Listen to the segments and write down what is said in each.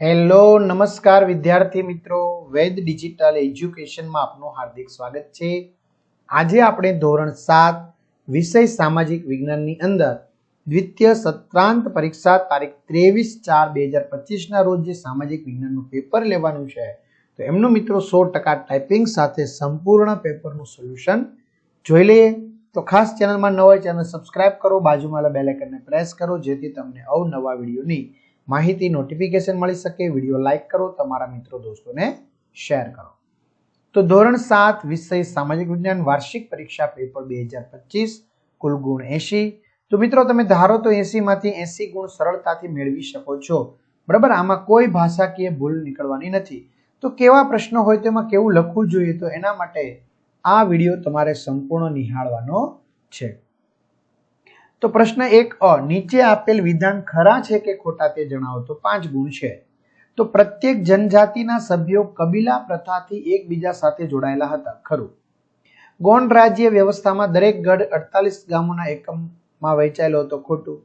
Hello નમસ્કાર વિદ્યાર્થી મિત્રો. વેદ ડિજિટલ એજ્યુકેશનમાં આપનું હાર્દિક સ્વાગત છે. આજે આપણે ધોરણ સાત, વિષય સામાજિક વિજ્ઞાનની અંદર દ્વિતીય સત્રાંત પરીક્ષા તારીખ ત્રેવીસ ચાર બે હજાર પચીસના રોજ જે સામાજિક વિજ્ઞાનનું પેપર લેવાનું છે, તો એમનું મિત્રો સો ટકા ટાઈપિંગ સાથે સંપૂર્ણ પેપરનું સોલ્યુશન જોઈ લઈએ. તો ખાસ ચેનલમાં નવા ચેનલ સબસ્ક્રાઇબ કરો. બાજુમાં બેલ પ્રેસ કરો, જેથી તમને અવનવા વિડીયોની માહિતી નોટિફિકેશન મળી શકે વીડિયો લાઇક કરો, તમારા મિત્રો દોસ્તોને શેર કરો. તો ધોરણ સાત વિષય સામાજિક વિજ્ઞાન વાર્ષિક પરીક્ષા પેપર બે હજાર પચીસ, કુલ ગુણ એસી તો મિત્રો તમે ધારો તો એસી માંથી એસી ગુણ સરળતાથી મેળવી શકો છો. બરાબર? આમાં કોઈ ભાષાકીય ભૂલ નીકળવાની નથી. તો કેવા પ્રશ્નો હોય તેમાં કેવું લખવું જોઈએ તો એના માટે આ વીડિયો તમારે સંપૂર્ણ નિહાળવાનો છે. તો પ્રશ્ન એક અ, નીચે આપેલ વિધાન ખરા છે કે ખોટા તે જણાવો? તો પાંચ ગુણ છે. તો પ્રત્યેક જનજાતિના સભ્યો કબીલા પ્રથાથી એકબીજા સાથે જોડાયેલા હતા. ખરું. ગોંડ રાજ્ય વ્યવસ્થામાં દરેક ગઢ અડતાલીસ ગામોના એકમમાં વહેંચાયેલો હતો. ખોટું.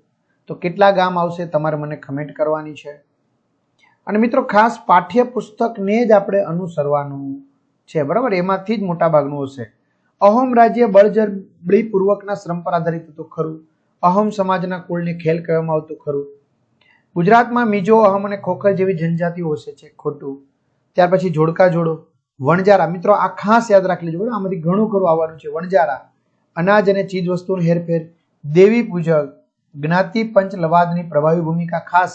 તો કેટલા ગામ આવશે તમારે મને કમેન્ટ કરવાની છે? અને મિત્રો ખાસ પાઠ્યપુસ્તકને જ આપણે અનુસરવાનું છે, બરાબર? એમાંથી જ મોટાભાગનું હશે. અહોમ રાજ્ય બળજબરીપૂર્વકના શ્રમ પર આધારિત હતું. ખરું. અહમ સમાજના કુળને ખેલ કહેવામાં આવતું ખરું. ગુજરાતમાં મીજો, અહમ અને ખોખર જેવી જનજાતિઓ હશે છે, ખોટું. ત્યાર પછી જોડકા જોડો વણજારા મિત્રો, આ ખાસ યાદ રાખી લેજો આમાંથી ઘણું ખરું આવવાનું છે. વણજારા અનાજ અને ચીજ વસ્તુનું હેરફેર, દેવી પૂજક, જ્ઞાતિ પંચ લવાદની પ્રભાવી ભૂમિકા ખાસ,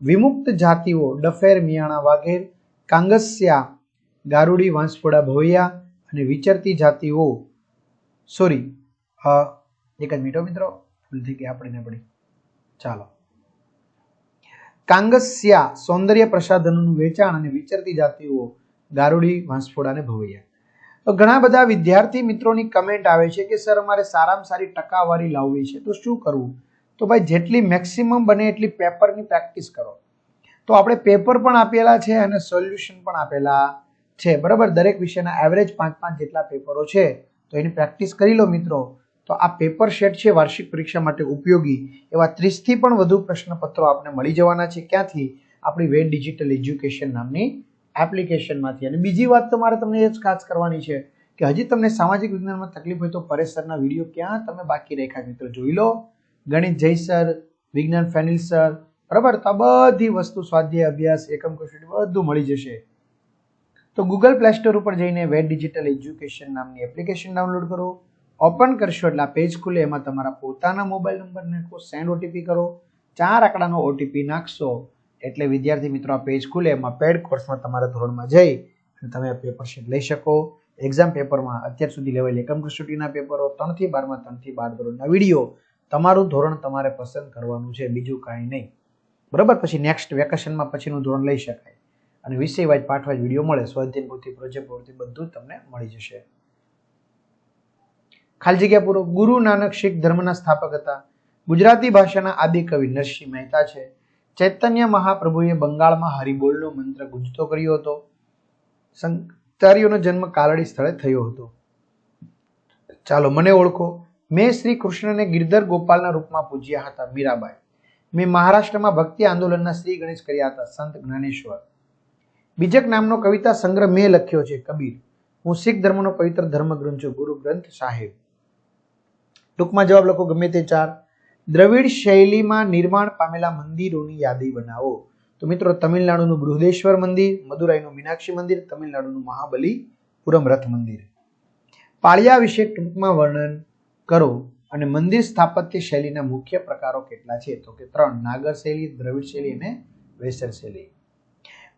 વિમુક્ત જાતિઓ, ડફેર, મિયાણા, વાઘેર, કાંગસ્યા, ગારુડી, વાંસફોડા, ભોયા અને વિચરતી જાતિઓ. સોરી એક જ મિનિટો મિત્રો. ભૂલથી કે આપણે પડી. ચાલો. કાંગસ્યા સૌંદર્ય પ્રસાધનોનું વેચાણ અને વિચરતી જાતિઓ ગારુડી, વાંસફોડા ભવૈયા. તો ઘણા બધા વિદ્યાર્થી મિત્રોની કમેન્ટ આવે છે કે, સર, અમારે સારામાં સારી ટકાવારી લાવવી છે. તો શું કરવું? તો ભાઈ, જેટલી મેક્સિમમ બને એટલી પેપરની પ્રેક્ટિસ કરો. તો આપણે પેપર પણ આપેલા છે અને સોલ્યુશન પણ આપેલા છે. બરાબર? દરેક વિષયના એવરેજ પાંચ પાંચ જેટલા પેપરો છે. તો એની પ્રેક્ટિસ કરી લો મિત્રો. તો આ પેપર શેટ છે, વાર્ષિક પરીક્ષા માટે ઉપયોગી. એવા ત્રીસથી પણ વધુ પ્રશ્નપત્રો આપને મળી જવાના છે. ક્યાંથી? આપણી વેદ ડિજિટલ એજ્યુકેશન નામની એપ્લિકેશનમાંથી અને બીજી વાત તો મારે તમને એ જ ખાસ કરવાની છે કે હજી તમને સામાજિક વિજ્ઞાનમાં તકલીફ હોય તો પરેશ સરના વીડિયો ક્યાં તમે બાકી રાખ્યા મિત્રો? જોઈ લો. ગણિત જય સર, વિજ્ઞાન ફેનિલ સર. બરાબર? તો બધી વસ્તુ, સ્વાધ્યાય, અભ્યાસ, એકમ કસોટી બધું મળી જશે. તો ગૂગલ પ્લે સ્ટોર ઉપર જઈને વેદ ડિજિટલ એજ્યુકેશન નામની એપ્લિકેશન ડાઉનલોડ કરો. ઓપન કરશો એટલે આ પેજ ખુલે, એમાં તમારા પોતાના મોબાઈલ નંબર નાખો સેન્ડ ઓટીપી કરો, ચાર આંકડાનો ઓટીપી નાખશો, એટલે વિદ્યાર્થી મિત્રો આ પેજ ખુલે, એમાં પેડ કોર્સમાં તમારા ધોરણમાં જઈ અને તમે આ પેપર શીટ લઈ શકો. એક્ઝામ પેપરમાં અત્યાર સુધી લેવાયેલ એકમ કસોટીના પેપરો, ત્રણથી બારમાં, ત્રણથી બાર ધોરણના વીડિયો, તમારું ધોરણ તમારે પસંદ કરવાનું છે, બીજું કાંઈ નહીં. બરાબર? પછી નેક્સ્ટ વેકેશનમાં પછીનું ધોરણ લઈ શકાય. અને વિષય વાઇઝ પાઠ વીડિયો મળે, સ્વાધ્યાય પૂરતી પ્રોજેક્ટ પૂરતી, બધું તમને મળી જશે. ખાલી જગ્યા પૂરો ગુરુ નાનક શીખ ધર્મના સ્થાપક હતા. ગુજરાતી ભાષાના આદિ કવિ નરસિંહ મહેતા છે. ચૈતન્ય મહાપ્રભુએ બંગાળમાં હરિબોલનો મંત્ર ગુંજતો કર્યો હતો. સંતારીઓનો જન્મ કાલડી સ્થળે થયો હતો. ચાલો મને ઓળખો. મેં શ્રી કૃષ્ણને ગિરધર ગોપાલના રૂપમાં પૂજ્યા હતા મીરાબાઈ. મેં મહારાષ્ટ્રમાં ભક્તિ આંદોલનના શ્રી ગણેશ કર્યા હતા સંત જ્ઞાનેશ્વર. બીજક નામનો કવિતા સંગ્રહ મેં લખ્યો છે કબીર. હું શીખ ધર્મનો પવિત્ર ધર્મગ્રંથ છું ગુરુ ગ્રંથ સાહેબ. ટૂંકમાં જવાબ લખો ગમે તે ચાર. દ્રવિડ શૈલીમાં નિર્માણ પામેલા મંદિરોની યાદી બનાવો. તો મિત્રો, તમિલનાડુનું બૃહદેશ્વર મંદિર, મદુરાઈનું મીનાક્ષી મંદિર, તમિલનાડુનું મહાબલીપુરમ રથ મંદિર. પાળિયા વિશે ટૂંકમાં વર્ણન કરો અને મંદિર સ્થાપત્ય શૈલીના મુખ્ય પ્રકારો કેટલા છે? તો કે ત્રણ, નાગર શૈલી, દ્રવિડ શૈલી અને વેસર શૈલી.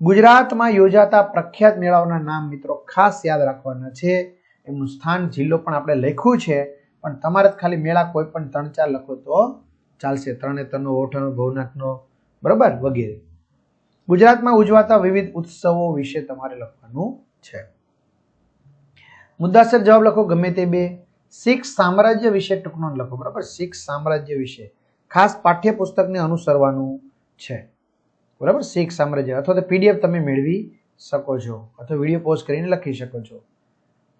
ગુજરાતમાં યોજાતા પ્રખ્યાત મેળાઓના નામ મિત્રો ખાસ યાદ રાખવાના છે. એમનું સ્થાન જિલ્લો પણ આપણે લખ્યું છે. પણ તમારે ખાલી મેળા કોઈ પણ ત્રણ ચાર લખો તો ચાલશે. ત્રણે ત્રણનો ઓઠાનો ભવનાથનો, બરાબર? વગેરે. ગુજરાતમાં ઉજવાતા વિવિધ ઉત્સવો વિશે તમારે લખવાનું છે. મુદ્દાસર જવાબ લખો ગમે તે બે. શીખ સામ્રાજ્ય વિશે ટૂંકનો લખો, બરાબર? શીખ સામ્રાજ્ય વિશે. ખાસ પાઠ્યપુસ્તકને અનુસરવાનું છે. બરાબર? શીખ સામ્રાજ્ય. અથવા તો પીડીએફ તમે મેળવી શકો છો. અથવા વીડિયો પોઝ કરીને લખી શકો છો.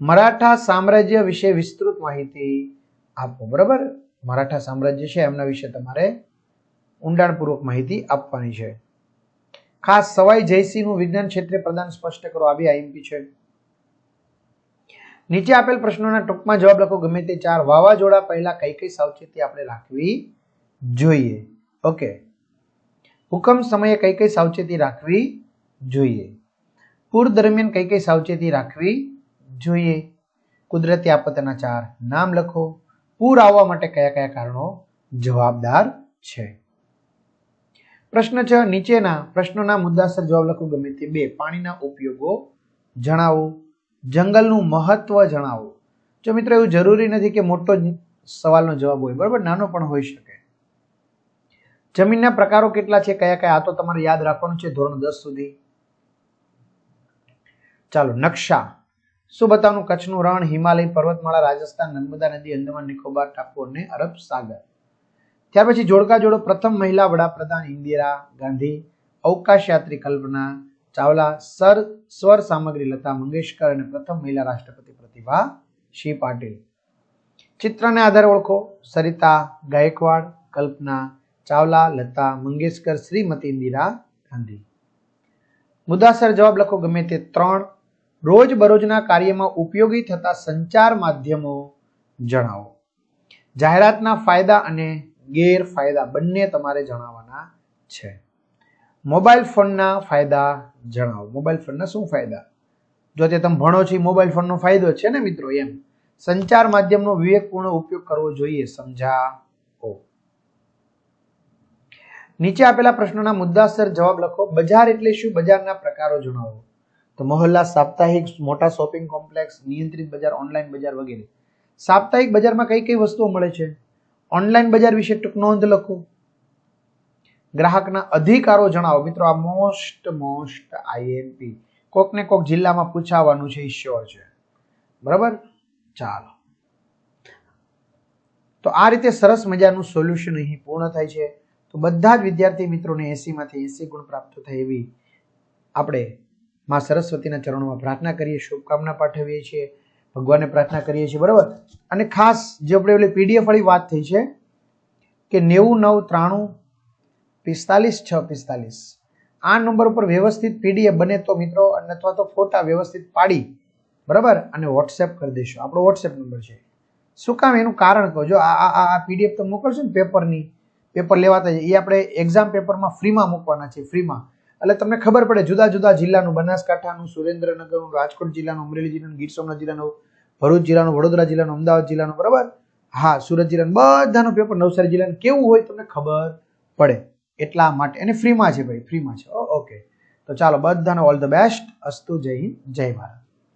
મરાઠા સામ્રાજ્ય વિશે વિસ્તૃત માહિતી આપો, બરાબર? મરાઠા સામ્રાજ્ય છે, એમના વિશે તમારે ઊંડાણપૂર્વક માહિતી આપવાની છે. ખાસ સવાઈ જયસિંહનું વિજ્ઞાન ક્ષેત્રે પ્રદાન સ્પષ્ટ કરો, આ બી આઈએમપી છે. નીચે આપેલ પ્રશ્નોના ટૂંકમાં જવાબ લખો, ગમે તે ચાર વાવાઝોડા પહેલા કઈ કઈ સાવચેતી આપણે રાખવી જોઈએ? ઓકે. હુકમ સમયે કઈ કઈ સાવચેતી રાખવી જોઈએ? પૂર દરમિયાન કઈ કઈ સાવચેતી રાખવી જોઈએ. કુદરતી આપત્તિના ચાર નામ લખો. પૂર આવવા માટે કયા કયા કારણો જવાબદાર છે? પ્રશ્ન છ, નીચેના પ્રશ્નોના મુદ્દાસર જવાબ લખો. ગમે તે બે, પાણીના ઉપયોગો જણાવો. જંગલનું મહત્વ જણાવો. જો મિત્રો એવું જરૂરી નથી કે મોટો સવાલનો જવાબ હોય, બરાબર? નાનો પણ હોઈ શકે. જમીનના પ્રકારો કેટલા છે? કયા કયા? આ તો તમારે યાદ રાખવાનું છે ધોરણ દસ સુધી. ચાલો, નકશા. શું બતાવવાનું કચ્છનું રણ હિમાલય પર્વતમાળા, રાજસ્થાન, નર્મદા નદી અંદમાન નિકોબાર ટાપુ અને અરબ સાગર. ત્યાર પછી જોડકા જોડો પ્રથમ મહિલા વડાપ્રધાન ઇન્દિરા ગાંધી, અવકાશ યાત્રી કલ્પના ચાવલા, સર, સ્વર સામગ્રી લતા મંગેશકર અને પ્રથમ મહિલા રાષ્ટ્રપતિ પ્રતિભા સિંહ પાટીલ. ચિત્રને આધારે ઓળખો સરિતા ગાયકવાડ, કલ્પના ચાવલા, લતા મંગેશકર, શ્રીમતી ઇન્દિરા ગાંધી. મુદ્દાસર જવાબ લખો ગમે તે ત્રણ રોજ બરોજના કાર્યમાં ઉપયોગી થતા સંચાર માધ્યમો જણાવો. જાહેરાતના ફાયદા અને ગેરફાયદા બંને તમારે જણાવવાના છે. મોબાઈલ ફોનના ફાયદા જણાવો. મોબાઈલ ફોનના શું ફાયદા? જો તે તમે ભણો છો મોબાઈલ ફોનનો ફાયદો છે ને મિત્રો એમ. સંચાર માધ્યમનો વિવેકપૂર્ણ ઉપયોગ કરવો જોઈએ, સમજાવો. નીચે આપેલા પ્રશ્નોના મુદ્દાસર જવાબ લખો. બજાર એટલે શું? બજારના પ્રકારો જણાવો. તો મહોલ્લા સાપ્તાહિક મોટા શોપિંગ કોમ્પ્લેક્સ, નિયંત્રિત બજાર, ઓનલાઈન બજાર વગેરે. સાપ્તાહિક બજારમાં કઈ કઈ વસ્તુઓ મળે છે? ઓનલાઈન બજાર વિશે ટૂંક નોંધ લખો. ગ્રાહકના અધિકારો જણાવો. મિત્રો, આ મોસ્ટ મોસ્ટ આઈએમપી કોક ને કોક જિલ્લામાં પૂછાવાનું છે ઈશ્યોર છે. બરાબર? ચાલો. તો આ રીતે સરસ મજાનું સોલ્યુશન અહીં પૂર્ણ થાય છે. તો બધા જ વિદ્યાર્થી મિત્રોને એસીમાંથી એસી ગુણ પ્રાપ્ત થાય એવી આપણે માં સરસ્વતીના ચરણોમાં પ્રાર્થના કરીએ, શુભકામના પાઠવીએ છીએ, ભગવાનને પ્રાર્થના કરીએ છીએ, બરાબર? અને ખાસ જે આપણે ઓલી પીડીએફ વાળી વાત થઈ છે કે નેવું, નવ, ત્રાણું, પિસ્તાલીસ, છ, પિસ્તાલીસ. આ નંબર ઉપર વ્યવસ્થિત પીડીએફ બને તો મિત્રો, અથવા તો ફોટા વ્યવસ્થિત પાડી, બરાબર? અને વોટ્સએપ કરી દઈશું આપણો વોટ્સએપ નંબર છે. શું કામ એનું કારણ કહો? જો આ આ પીડીએફ તો મોકલશો ને પેપરની, પેપર લેવાતા એ આપણે એક્ઝામ પેપરમાં ફ્રીમાં મૂકવાના છે ફ્રીમાં એટલે તમને ખબર પડે, જુદા જુદા જિલ્લાનું, બનાસકાંઠાનું, સુરેન્દ્રનગરનું, રાજકોટ જિલ્લાનું, અમરેલી જિલ્લાનું, ગીર સોમનાથ જિલ્લાનું, ભરૂચ જિલ્લાનું, વડોદરા જિલ્લાનું, અમદાવાદ જિલ્લાનું, બરાબર? હા, સુરત જિલ્લાનું, બધાનું પેપર નવસારી જિલ્લાનું, કેવું હોય તમને ખબર પડે. એટલા માટે, અને ફ્રીમાં છે ભાઈ, ફ્રીમાં છે. ઓકે તો ચાલો, બધાને ઓલ ધ બેસ્ટ અસ્તુ, જય હિન્દ, જય ભારત.